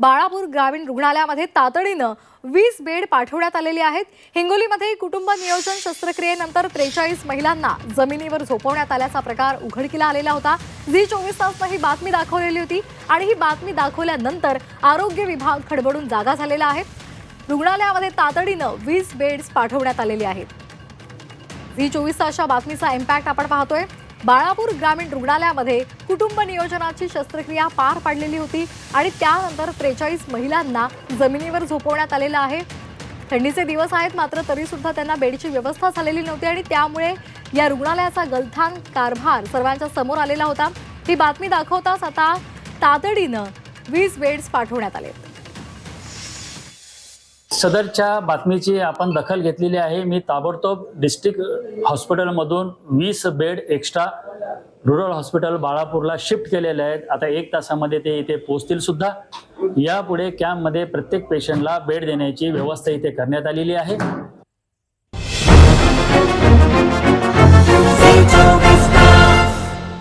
बाळापूर ग्रामीण रुग्णालयामध्ये तातडीनं वीस बेड पाठवण्यात आलेले आहेत. हिंगोलीमध्ये कुटुंब नियोजन शस्त्रक्रियेनंतर त्रेचाळीस महिलांना जमिनीवर झोपवण्यात आल्याचा प्रकार उघडकीला आलेला होता. झी चोवीस तासनं ही बातमी दाखवलेली होती आणि ही बातमी दाखवल्यानंतर आरोग्य विभाग खडबडून जागा झालेला आहे. रुग्णालयामध्ये तातडीनं वीस बेड्स पाठवण्यात आलेले आहेत. झी चोवीस तासच्या बातमीचा इम्पॅक्ट आपण पाहतोय. बाळापूर ग्रामीण रुग्णालयामध्ये कुटुंब नियोजनाची शस्त्रक्रिया पार पाडलेली होती आणि त्यानंतर त्रेचाळीस महिलांना जमिनीवर झोपवण्यात आलेलं आहे. थंडीचे दिवस आहेत मात्र तरी सुद्धा त्यांना बेडची व्यवस्था झालेली नव्हती आणि त्यामुळे या रुग्णालयाचा गलथान कारभार सर्वांच्या समोर आलेला होता. ही बातमी दाखवताच आता तातडीनं वीस बेड्स पाठवण्यात आले. सदरच्या बातमीची आपण दखल घेतलेली आहे. मी ताबडतोब डिस्ट्रिक्ट हॉस्पिटलमधून वीस बेड एक्स्ट्रा रुरल हॉस्पिटल बाळापूरला शिफ्ट केलेले आहेत. आता एक तासामध्ये ते इथे पोहोचतील सुद्धा. यापुढे कॅम्पमध्ये प्रत्येक पेशंटला बेड देण्याची व्यवस्था इथे करण्यात आलेली आहे.